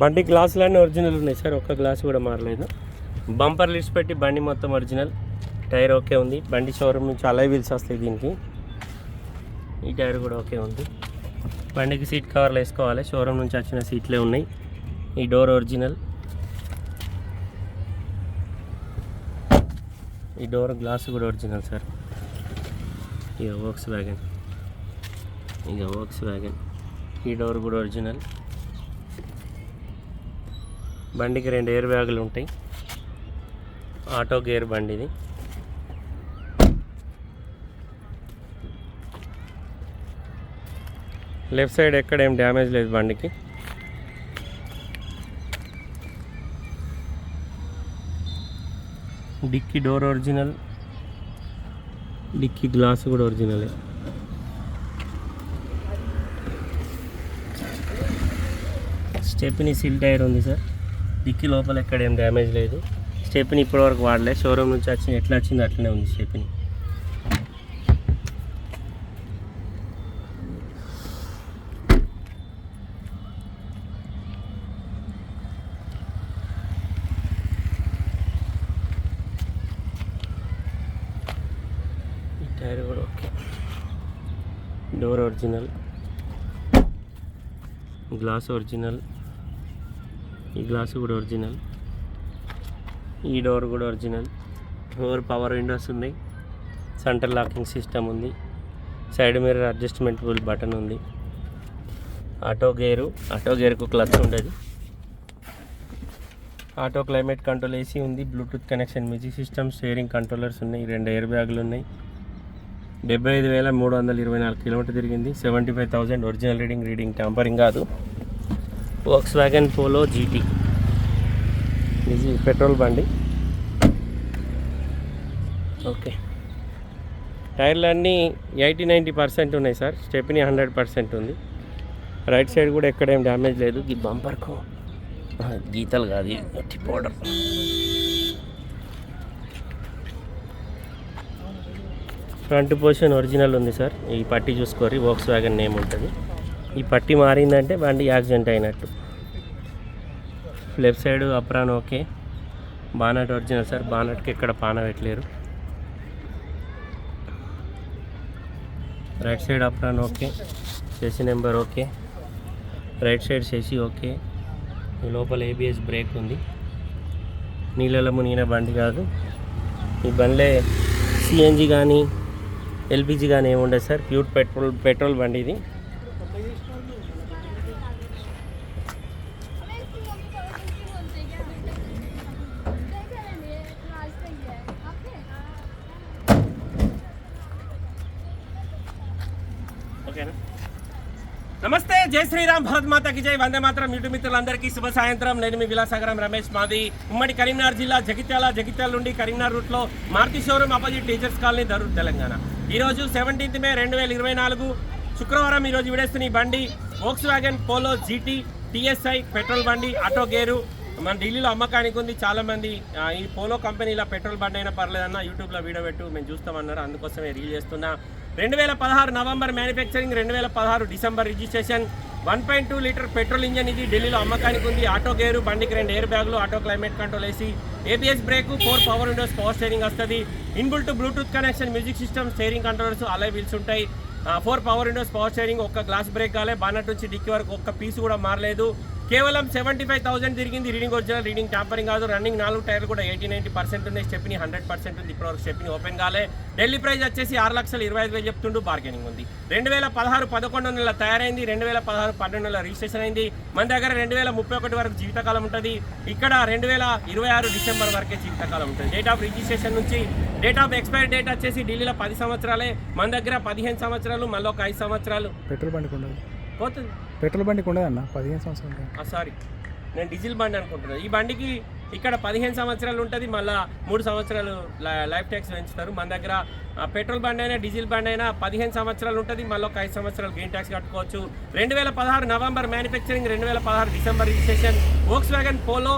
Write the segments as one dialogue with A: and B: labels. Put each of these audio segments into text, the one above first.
A: బండి గ్లాసులన్నీ ఒరిజినల్ ఉన్నాయి సార్. ఒక్క గ్లాస్ కూడా మారలేదు. బంపర్ లిస్ట్ పెట్టి బండి మొత్తం ఒరిజినల్ టైర్ ఓకే ఉంది. బండి షోరూమ్ నుంచి అలై వీల్స్ వస్తాయి దీనికి. ఈ టైర్ కూడా ఓకే ఉంది. బండికి సీట్ కవర్లు వేసుకోవాలి. షోరూమ్ నుంచి వచ్చిన సీట్లే ఉన్నాయి. ఈ డోర్ ఒరిజినల్ ఈ డోర్ గ్లాస్ కూడా ఒరిజినల్ సార్. ఇక వోక్స్ వ్యాగన్ ఇక వోక్స్ వ్యాగన్ ఈ డోర్ కూడా ఒరిజినల్ బండికి రెండు ఎయిర్ బ్యాగులు ఉంటాయి. ఆటో గేర్ బండిది. లెఫ్ట్ సైడ్ ఎక్కడ ఏం డ్యామేజ్ లేదు బండికి. Dicky door original dicky glass కూడా ఒరిజినలే. స్టెప్ని సిల్ టైర్ ఉంది సార్. డిక్కీ లోపల ఎక్కడ ఏం డ్యామేజ్ లేదు. స్టెప్ని ఇప్పటివరకు వాడలే. షోరూమ్ నుంచి వచ్చింది. ఎట్లా వచ్చింది అట్లనే ఉంది స్టెప్ని. టైర్ కూడా okay. Door original. Glass original. ఈ గ్లాస్ కూడా ఒరిజినల్. ఈ డోర్ కూడా ఒరిజినల్. డోర్ పవర్ విండోస్ ఉన్నాయి. సెంటర్ లాకింగ్ సిస్టమ్ ఉంది. సైడ్ మిర్రర్ అడ్జస్ట్మెంటబుల్ బటన్ ఉంది. ఆటో గేరు ఆటో గేర్కు క్లచ్ ఉండదు. ఆటో క్లైమేట్ కంట్రోల్ ఏసీ ఉంది. Bluetooth connection music system steering controllers ఉన్నాయి. రెండు ఎయిర్ బ్యాగులు ఉన్నాయి. డెబ్బై ఐదు వేల మూడు వందల ఇరవై నాలుగు కిలోమీటర్ తిరిగింది. Seventy five thousand original reading reading tampering కాదు. వోక్స్ వ్యాగన్ పోలో జీటీ ఇది పెట్రోల్ బండి. ఓకే. టైర్లు అన్నీ ఎయిటీ నైంటీ పర్సెంట్ ఉన్నాయి సార్. స్టెప్ని హండ్రెడ్ పర్సెంట్ ఉంది. రైట్ సైడ్ కూడా ఎక్కడేం డ్యామేజ్ లేదు. ఈ బంపర్కు గీతలు కాదు ఇది పౌడర్. ఫ్రంట్ పొజిషన్ ఒరిజినల్ ఉంది సార్. ఈ పట్టి చూసుకోరి వోక్స్ వ్యాగన్ నేమ్ ఉంటుంది. ఈ పట్టి మారిందంటే బండి యాక్సిడెంట్ అయినట్టు. Left side apron okay. Bonnet original sir బానట్కి ఎక్కడ పాన పెట్టలేరు. Right side apron okay. చేసి number okay. Right side chassis okay. ఈ లోపల ఏబిఎస్ బ్రేక్ ఉంది. నీళ్ళలో మునిగిన బండి కాదు. ఈ బండ్లే సిఎన్జి కానీ ఎల్పిజి కానీ ఏమి ఉండదు సార్. ప్యూర్ పెట్రోల్ పెట్రోల్ బండి ఇది. నమస్తే జై శ్రీరామ్ భరత్ మాతకి జై. వందే మాత్రం యూట్యూబ్ మిత్రులందరికీ శుభ సాయంత్రం. నేను మీ విలాసాగరం రమేష్ మాది. ఉమ్మడి కరీంనగర్ జిల్లా జగిత్యాల జగిత్యాల నుండి కరీంనగర్ రూట్లో Maruti showroom opposite teachers colony Darur Telangana. ఈరోజు సెవెంటీన్త్ మే రెండు వేల ఇరవై నాలుగు. శుక్రవారం ఈరోజు విడేస్తున్న ఈ బండి Volkswagen Polo GT TSI petrol బండి ఆటో గేరు. మన ఢిల్లీలో అమ్మకానికి ఉంది. చాలామంది ఈ పోలో కంపెనీలో పెట్రోల్ బండి అయినా పర్లేదన్న యూట్యూబ్లో వీడియో పెట్టు. మేము చూస్తామన్నారు. అందుకోసమే రీల్ చేస్తున్నా. రెండు వేల పదహారు నవంబర్ మ్యానుఫ్యాక్చరింగ్ రెండు వేల పదహారు December registration. One point two litre petrol engine ఇది ఢిల్లీలో అమ్మకానికి ఉంది. ఆటో గేరు బండికి రెండు ఎయిర్ బ్యాగులు ఆటో క్లైమేట్ కంట్రోల్ వేసి ABS brake four power windows power steering వస్తుంది. Inbuilt Bluetooth connection music system steering controls alloy wheels ఉంటాయి. Four power windows power steering ఒక్క గ్లాస్ బ్రేక్ కాలే. బానట్ నుంచి డిక్కి వరకు ఒక్క పీస్ కూడా మారలేదు. కేవలం సెవెంటీ ఫైవ్ థౌసండ్ తిరిగింది రీడింగ్ ఒరిజినల్ రీడింగ్ ట్యాంపరింగ్ కాదు. రన్నింగ్ నాలుగు టైర్లు కూడా ఎయిటీ నైన్టీ పర్సెంట్ ఉన్నాయి. స్టెప్ని హండ్రెడ్ పర్సెంట్ ఉంది. ఇప్పటివరకు స్టెప్ని ఓపెన్ కాలే. ఢిల్లీ ప్రైస్ వచ్చేసి ఆరు లక్షల ఇరవై ఐదు వేలు చెప్తుండు. బార్గెనింగ్ ఉంది. రెండు వేల పదహారు పదకొండు నెలల తయారైంది. రెండు వేల పదహారు పన్నెండు నెలల రిజిస్ట్రేషన్ అయింది. మన దగ్గర రెండు వేల ముప్పై ఒకటి వరకు జీవితకాలం ఉంటుంది. ఇక్కడ రెండు వేల ఇరవై ఆరు డిసెంబర్ వరకే జీవితకాలం ఉంటుంది. డేట్ ఆఫ్ రిజిస్ట్రేషన్ నుంచి డేట్ ఆఫ్ ఎక్స్పైరీ డేట్ వచ్చేసి ఢిల్లీలో పది సంవత్సరాలే. మన దగ్గర పదిహేను సంవత్సరాలు మళ్ళీ ఒక ఐదు సంవత్సరాలు.
B: పెట్రోల్ బండి
A: పోతుంది.
B: పెట్రోల్ బండికి ఉండదు అన్న పదిహేను సంవత్సరాలు
A: సారీ. నేను డీజిల్ బండి అనుకుంటున్నాను ఈ బండికి ఇక్కడ పదిహేను సంవత్సరాలు ఉంటుంది మళ్ళీ మూడు సంవత్సరాలు లైఫ్ ట్యాక్స్ పెంచుతారు. మన దగ్గర పెట్రోల్ బండి అయినా డీజిల్ బండి అయినా పదిహేను సంవత్సరాలు ఉంటుంది మళ్ళీ ఒక ఐదు సంవత్సరాలు గ్రీన్ ట్యాక్స్ కట్టుకోవచ్చు. రెండు వేల పదహారు నవంబర్ మ్యానుఫ్యాక్చరింగ్ రెండు వేల పదహారు December registration. Volkswagen Polo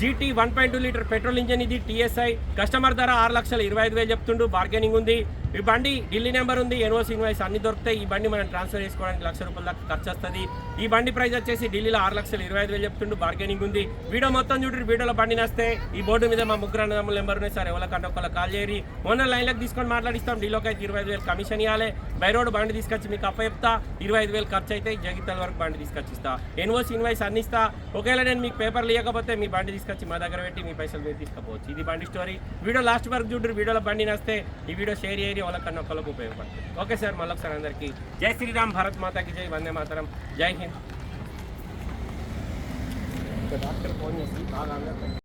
A: GT one point two litre petrol engine ఇది టీఎస్ఐ కస్టమర్ ధర ఆరు లక్షల ఇరవై ఐదు వేలు చెప్తుండు బార్గెనింగ్ ఉంది. ఈ బండి ఢిల్లీ నెంబర్ ఉంది. ఎన్ఓసి ఇన్వాయిస్ అన్ని దొరుకుతాయి ఈ బండి మనం ట్రాన్స్ఫర్ చేసుకోవడానికి లక్ష రూపాయల దాకా ఖర్చు వస్తుంది. ఈ బండి ప్రైస్ వచ్చేసి ఢిల్లీలో ఆరు లక్షలు ఇరవై ఐదు వేలు చెప్తుండు. బార్గెనింగ్ ఉంది. వీడియో మొత్తం చూడండి. వీడియోలో బండి నస్తే. ఈ బోర్డు మీద మా ముగ్గురు అన్నదమ్ముల నెంబర్ ఉన్నాయి. సార్ ఎవరికంటే ఒకళ్ళ కాల్ చేయరి మొన్న లైన్లకు తీసుకొని మాట్లాడిస్తాం. ఢిల్లీలోకి అయితే ఇరవై ఐదు వేలు కమిషన్ ఇవ్వాలి. బై రోడ్ బండి తీసుకొచ్చి మీకు అప్ప చెప్తా. ఇరవై ఐదు వేలు ఖర్చు అయితే జగిత్యాల వరకు బండి తీసుకొచ్చిస్తా. ఎన్ఓసి ఇన్వాయిస్ అన్ని ఇస్తా. ఒకవేళ నేను మీకు పేపర్లు ఇవ్వకపోతే మీ బండి తీసుకొచ్చి మా దగ్గర పెట్టి మీ పైసలు మీరు తీసుకోవచ్చు ఇది బండి స్టోరీ. వీడియో లాస్ట్ వరకు చూడండి. వీడియోలో బండి నస్తే. ఈ వీడియో షేర్ చేయరు వాళ్ళకన్నా ఒకళ్ళకు ఉపయోగపడుతుంది ఓకే సార్ మళ్ళొకసారి అందరికీ జై శ్రీరామ్ భారత్ మాతాకి జై వందే మాతరం జై హింద్ డాక్టర్ ఫోన్ చేసి బాగా అందరూ